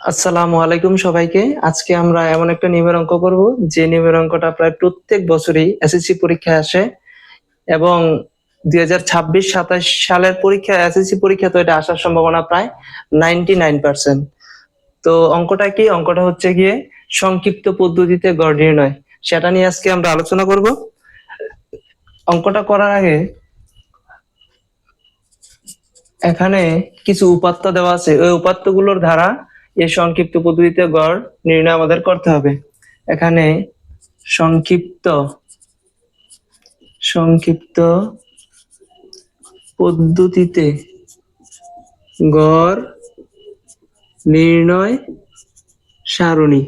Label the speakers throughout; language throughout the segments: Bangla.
Speaker 1: আসসালামু আলাইকুম সবাইকে। আজকে আমরা এমন একটা নিয়মের অঙ্ক করব, যে নিয়মের অঙ্কটা প্রায় প্রত্যেক বছরই এসএসসি পরীক্ষায় আসে এবং দুই হাজার ছাব্বিশ সাতাশ সালের পরীক্ষা এসএসসি পরীক্ষা তো এটা আসার সম্ভাবনা প্রায় নাইনটি নাইন পার্সেন্ট। তো অঙ্কটা কি? অঙ্কটা হচ্ছে গিয়ে সংক্ষিপ্ত পদ্ধতিতে গড় নির্ণয়। সেটা নিয়ে আজকে আমরা আলোচনা করব। অঙ্কটা করার আগে এখানে কিছু উপাত্ত দেওয়া আছে। ওই উপাত্তগুলোর দ্বারা এই সংক্ষিপ্ত পদ্ধতিতে গড় নির্ণয় আমাদের করতে হবে। এখানে সংক্ষিপ্ত সংক্ষিপ্ত পদ্ধতিতে গড় নির্ণয় সারণী।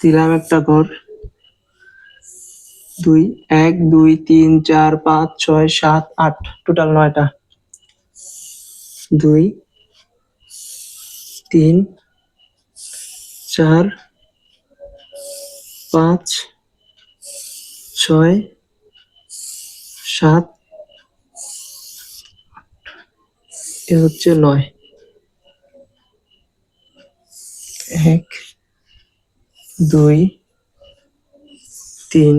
Speaker 1: দিলাম একটা গড়। দুই, এক, দুই, তিন, চার, পাঁচ, ছয়, সাত, আট, টোটাল নয়টা। দুই তিন চার পাঁচ ছয় সাত এ হচ্ছে নয়। এক দুই তিন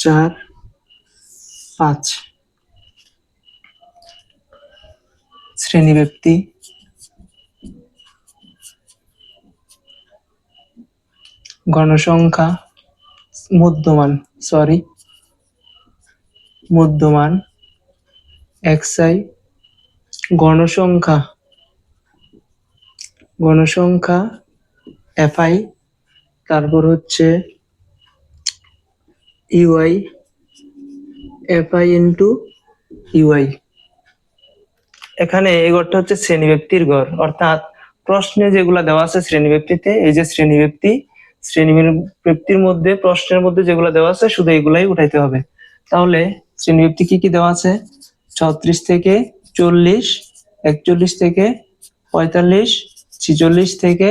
Speaker 1: চার পাঁচ। শ্রেণি ব্যক্তি গণসংখ্যা মধ্যমান সরি মধ্যমান এক্সআই গণসংখ্যা গণসংখ্যা এফআই তারপর হচ্ছে ইউআই এফআই ইন্টু ইউআই এখানে এই ঘরটা হচ্ছে শ্রেণি ব্যক্তির গড় অর্থাৎ প্রশ্নে যেগুলা দেওয়া আছে শ্রেণি ব্যক্তিতে, এই যে শ্রেণি ব্যক্তি, শ্রেণি ব্যক্তির মধ্যে, প্রশ্নের মধ্যে যেগুলো দেওয়া আছে শুধু এগুলাই উঠাইতে হবে। তাহলে শ্রেণি ব্যক্তি কি কি দেওয়া আছে? ছত্রিশ থেকে চল্লিশ, একচল্লিশ থেকে পঁয়তাল্লিশ, ছিচল্লিশ থেকে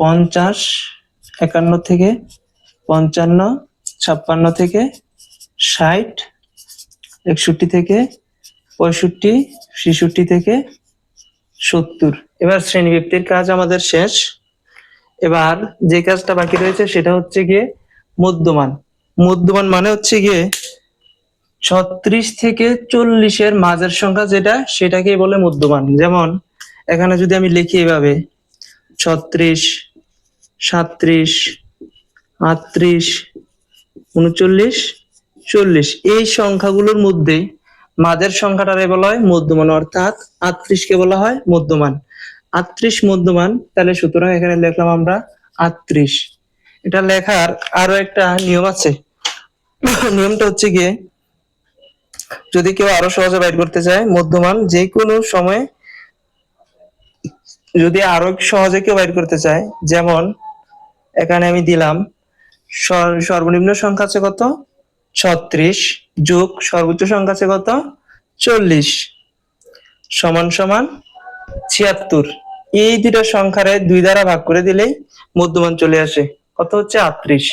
Speaker 1: পঞ্চাশ, একান্ন থেকে পঞ্চান্ন, ছাপ্পান্ন থেকে ষাট, একষট্টি থেকে পঁয়ষট্টি, ছেষট্টি থেকে সত্তর। এবার শ্রেণি ব্যক্তির কাজ আমাদের শেষ। এবার যে কাজটা বাকি রয়েছে সেটা হচ্ছে গিয়ে মধ্যমান। মধ্যমান মানে হচ্ছে গিয়ে ছত্রিশ থেকে চল্লিশের মাঝের সংখ্যা যেটা সেটাকে বলে মধ্যমান। যেমন এখানে যদি আমি লিখি এভাবে, ছত্রিশ, সাত্রিশ, আটত্রিশ, উনচল্লিশ, চল্লিশ। এই সংখ্যাগুলোর মধ্যে মাঝের সংখ্যাটারে বলা হয় মধ্যমান, অর্থাৎ আটত্রিশকে বলা হয় মধ্যমান। আটত্রিশ মধ্যমান, তাহলে সুতরাং এখানে লিখলাম আমরা আটত্রিশ। এটা লেখার আরও একটা নিয়ম আছে। নিয়মটা হচ্ছে গিয়ে, যদি কেউ আরও সহজে বাইর করতে চায়, মধ্যমান যে কোনো সময় যদি আরও সহজে কেউ বাইর করতে চায়, যেমন এখানে আমি দিলাম, সর- সর্বনিম্ন সংখ্যা আছে কত? ছত্রিশ যোগ সর্বোচ্চ সংখ্যা আছে কত? চল্লিশ। সমান সমান ছিয়াত্তর। এই দুটো সংখ্যারে দুই দ্বারা ভাগ করে দিলেই মধ্যমান চলে আসে। কত হচ্ছে? আটত্রিশ।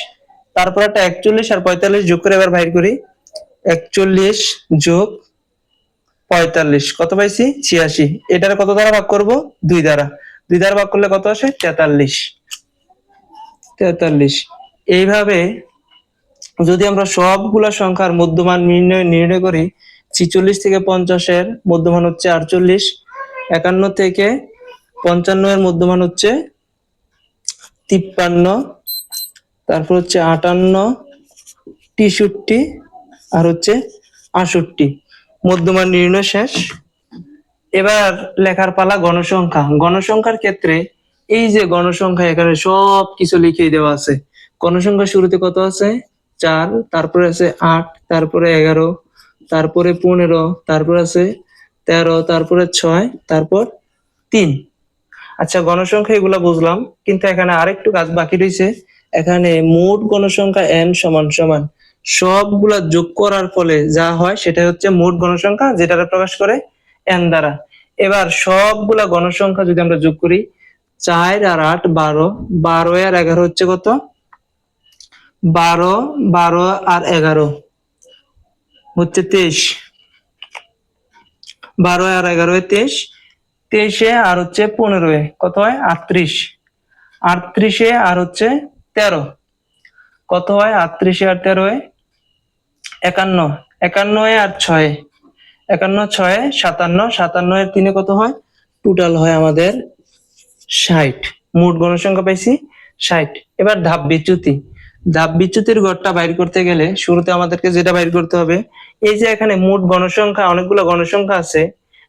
Speaker 1: তারপর একটা একচল্লিশ আর পঁয়তাল্লিশ যোগ করে এবার বাইর করি। একচল্লিশ যোগ পঁয়তাল্লিশ। কত পাইছি? ছিয়াশি। এটার কত দ্বারা ভাগ করব? দুই দ্বারা। দুই দ্বারা ভাগ করলে কত আসে? তেতাল্লিশ। তেতাল্লিশ। এইভাবে যদি আমরা সবগুলা সংখ্যার মধ্যমান নির্ণয় নির্ণয় করি, ছিচল্লিশ থেকে পঞ্চাশের মধ্যমান হচ্ছে আটচল্লিশ, একান্ন থেকে পঞ্চান্ন এর মধ্যমান হচ্ছে তিপ্পান্ন, তারপর হচ্ছে আটান্ন, তেষট্টি আর হচ্ছে আষট্টি মধ্যমান নির্ণয় শেষ। এবার লেখার পালা গণসংখ্যা। গণসংখ্যার ক্ষেত্রে এই যে গণসংখ্যা এখানে সব কিছু লিখে দেওয়া আছে। গণসংখ্যা শুরুতে কত আছে? চার, তারপরে আছে আট, তারপরে এগারো, তারপরে পনেরো, তারপর আছে তেরো, তারপরে ছয়, তারপর তিন। আচ্ছা গণসংখ্যা এগুলা বুঝলাম, কিন্তু এখানে আরেকটু কাজ বাকি রয়েছে এখানে মোট গণসংখ্যা এন সমান সমান সবগুলা যোগ করার ফলে যা হয় সেটা হচ্ছে মোট গণসংখ্যা যেটা প্রকাশ করে এন দ্বারা। এবার সবগুলা গণসংখ্যা যদি আমরা যোগ করি, চার আর আট বারো বারো আর এগারো হচ্ছে কত? বারো বারো আর এগারো। হচ্ছে তেইশ। বারো আর এগারো তেইশ। তেইশে আর হচ্ছে পনেরো কত হয়? আটত্রিশ। আটত্রিশে আর হচ্ছে তেরো। কত হয়? আটত্রিশে আর তেরো একান্ন। একান্ন আর ছয়। একান্ন, ছয়, সাতান্ন। সাতান্ন এর তিনে কত হয়? টোটাল হয় আমাদের ষাট। মোট গণসংখ্যা পাইছি ষাট। এবার ধাপ বিচ্যুতি। ধাপ বিচ্যুতির গড়টা বাইর করতে গেলে শুরুতে আমাদেরকে যেটা বাইর করতে হবে, এই যে এখানে মোট গণসংখ্যা অনেকগুলো গণসংখ্যা আছে,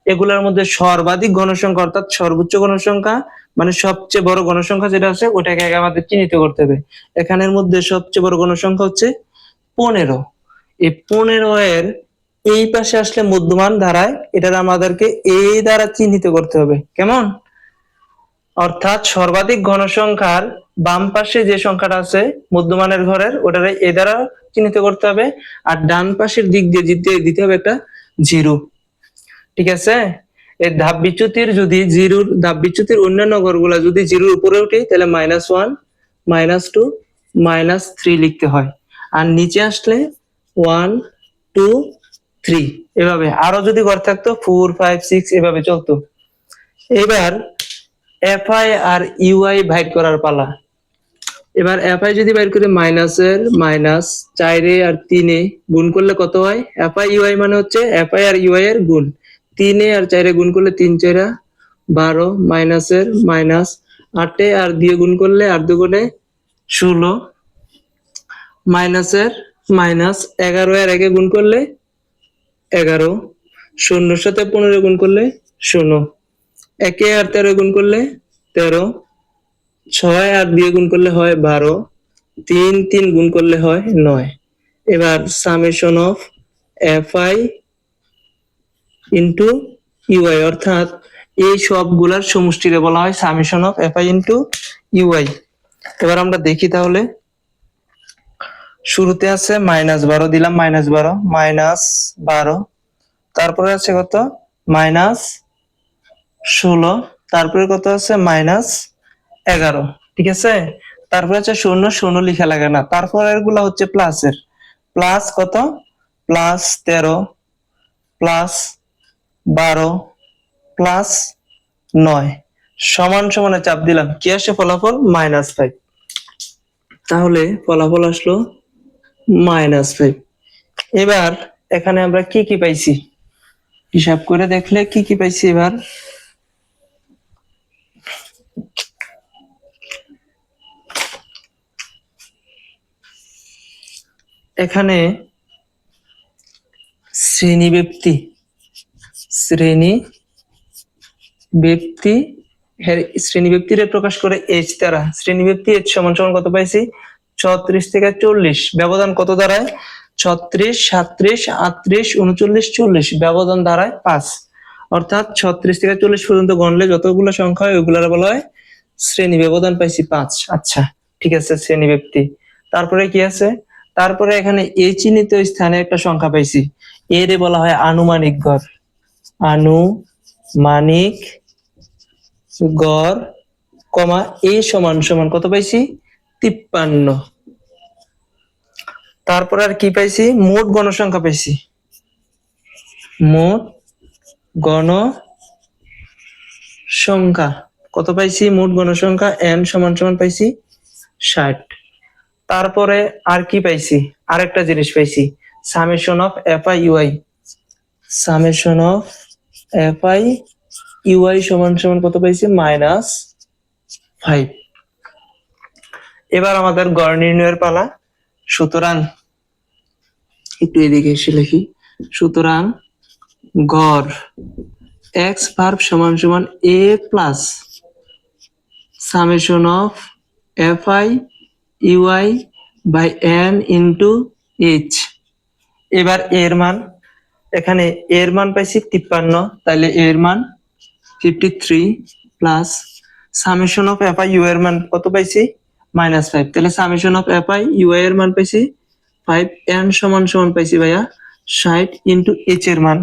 Speaker 1: এগুলোর মধ্যে সর্বাধিক গণসংখ্যা অর্থাৎ সর্বোচ্চ গণসংখ্যা মানে সবচেয়ে বড় গণসংখ্যা যেটা আছে, ওটাকে আগে আমাদের চিহ্নিত করতে হবে। এখানের মধ্যে সবচেয়ে বড় গণসংখ্যা হচ্ছে পনেরো। এই পনেরো এর এই পাশে আসলে মধ্যমান ধারায় এটার আমাদেরকে এই দ্বারা চিহ্নিত করতে হবে। কেমন? অর্থাৎ সর্বাধিক ঘনসংখ্যার বাম পাশে যে সংখ্যাটা আছে, মধ্যমানের ঘরের, ওটারে এ দ্বারা চিহ্নিত করতে হবে, আর ডান পাশের দিক দিয়ে দিতে দিতে হবে একটা জিরো। ঠিক আছে? এই ধাপ বিচ্যুতির যদি জিরোর, ধাপ বিচ্যুতির অন্যান্য ঘরগুলা যদি জিরোর উপরে উঠে তাহলে minus one minus two minus three লিখতে হয়। আর নিচে আসলে ওয়ান টু থ্রি এভাবে। আরও যদি ঘর থাকতো ফোর ফাইভ সিক্স এভাবে চলতো। এবার এফআই আর ইউআই ভাইট করার পালা। এবার এফআই যদি বাইর করে মাইনাসের মাইনাস চারে আর তিনে গুণ করলে কত হয়? এফআই ইউআই মানে হচ্ছে এফআই আর ইউআই এর গুণ। তিনে আর চারে গুণ করলে তিন চারা বারো মাইনাসের মাইনাস আটে আর দিয়ে গুণ করলে আট দুগুণে ষোলো। মাইনাসের মাইনাস এগারো আর একে গুণ করলে এগারো। শূন্যর সাথে পনেরো গুণ করলে শূন্য একে আর তেরো গুণ করলে তেরো। ছয় আর দিয়ে গুণ করলে হয় বারো। তিন তিন গুণ করলে হয় নয়। এবার summation of F I into U I অর্থাৎ এই সবগুলার সমষ্টিরে বলা হয় summation of F I into U I এবার আমরা দেখি তাহলে। শুরুতে আছে মাইনাস বারো, দিলাম মাইনাস বারো মাইনাস বারো। তারপরে আছে কত? মাইনাস ষোলো। তারপরে কত আছে? মাইনাস এগারো, ঠিক আছে? তারপরে হচ্ছে শূন্য শূন্য লিখা লাগে না। তারপরে গুলা হচ্ছে প্লাসের প্লাস কত? প্লাস তেরো প্লাস বারো প্লাস নয়। সমান সমানে চাপ দিলাম। কি আসে ফলাফল? মাইনাস ফাইভ তাহলে ফলাফল আসলো মাইনাস ফাইভ এবার এখানে আমরা কি কি পাইছি? হিসাব করে দেখলে কি কি পাইছি এবার? এখানে শ্রেণি ব্যক্তি শ্রেণি ব্যক্তি শ্রেণি ব্যক্তিরে প্রকাশ করে এইচ দ্বারা। শ্রেণি ব্যক্তি এইচ সমান সমান কত পাইছি? ছত্রিশ থেকে চল্লিশ। ব্যবধান কত দাঁড়ায় ছত্রিশ, সাত্রিশ, আটত্রিশ, উনচল্লিশ, চল্লিশ। ব্যবধান দাঁড়ায় পাঁচ। অর্থাৎ ছত্রিশ থেকে চল্লিশ পর্যন্ত গণলে যতগুলো সংখ্যা হয়, ওইগুলার বলা হয় শ্রেণি ব্যবধান পাইছি পাঁচ। আচ্ছা ঠিক আছে, শ্রেণি ব্যক্তি। তারপরে কি আছে? তারপরে এখানে এই চিহ্নিত স্থানে একটা সংখ্যা পাইছি। এর বলা হয় আনুমানিক গড়। আনুমানিক গড় কমা এ সমান সমান কত পাইছি? তিপ্পান্ন। তারপর আর কি পাইছি? মোট গণসংখ্যা পাইছি। মোট গণ সংখ্যা কত পাইছি? মোট গণসংখ্যা এন সমান সমান পাইছি ষাট। তারপরে আর কি পাইছি? আরেকটা জিনিস পাইছি। Summation of F I U I summation of F I U I সমান সমান কত পাইছি? মাইনাস ফাইভ এবার আমাদের গড় নির্ণয়ের পালা। সুতরাং, একটু এদিকে এসে লিখি। সুতরাং, গড় এক্স ভার্ব সমান সমান A plus summation of F I U I by N into H এবার এর মান, এখানে এর মান পাইছি তিপ্পান্ন তাহলে এর মান fifty three plus summation of F I U এর মান কত পাইছি? মাইনাস ফাইভ তাহলে summation of F I U I এর মান পাইছি ফাইভ এন সমান সমান পাইছি ভাইয়া ষাট ইন্টু এইচ এর মান।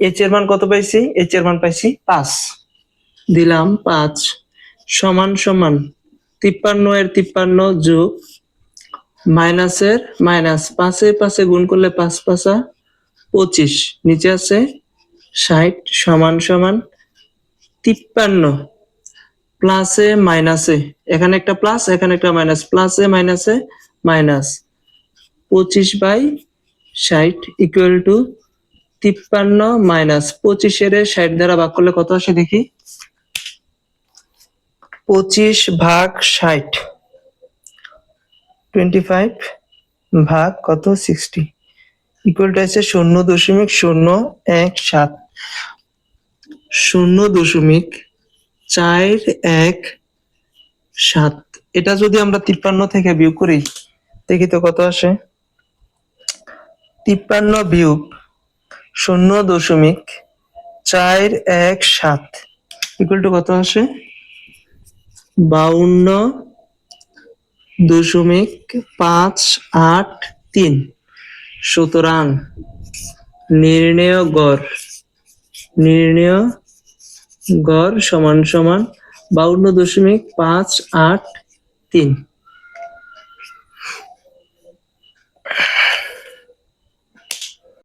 Speaker 1: এইচ এর মান কত পাইছি? এইচ এর মান পাইছি পাঁচ। দিলাম পাঁচ। সমান সমান তিপ্পান্ন এর তিপ্পান্ন যোগ মাইনাসের মাইনাস পাঁচে পাঁচে গুণ করলে পাঁচ পাঁচা পঁচিশ। নিচে আছে ষাট সমান সমান তিপ্পান্ন প্লাসে মাইনাসে। এখানে একটা প্লাস, এখানে একটা মাইনাস। প্লাসে মাইনাসে মাইনাস পঁচিশ বাই ষাট ইকুয়াল টু তিপ্পান্ন মাইনাস পঁচিশের ষাট দ্বারা ভাগ করলে কত আসে দেখি? পঁচিশ ভাগ ষাট। টোয়েন্টি ফাইভ ভাগ কত? সিক্সটি ইকুয়াল টু আছে শূন্য দশমিক শূন্য এক সাত। শূন্য দশমিক চার এক সাত। এটা যদি আমরা তিপ্পান্ন থেকে বিয়োগ করি, দেখি তো কত আসে? তিপ্পান্ন বিয়োগ শূন্য দশমিক চার এক সাত। ইকুয়াল টু কত আসে? বাউন্ন, দশমিক পাঁচ আট তিন। সুতরাং নির্ণয় গড় নির্ণয় গড় সমান সমান বাউন্ন দশমিক পাঁচ আট তিন।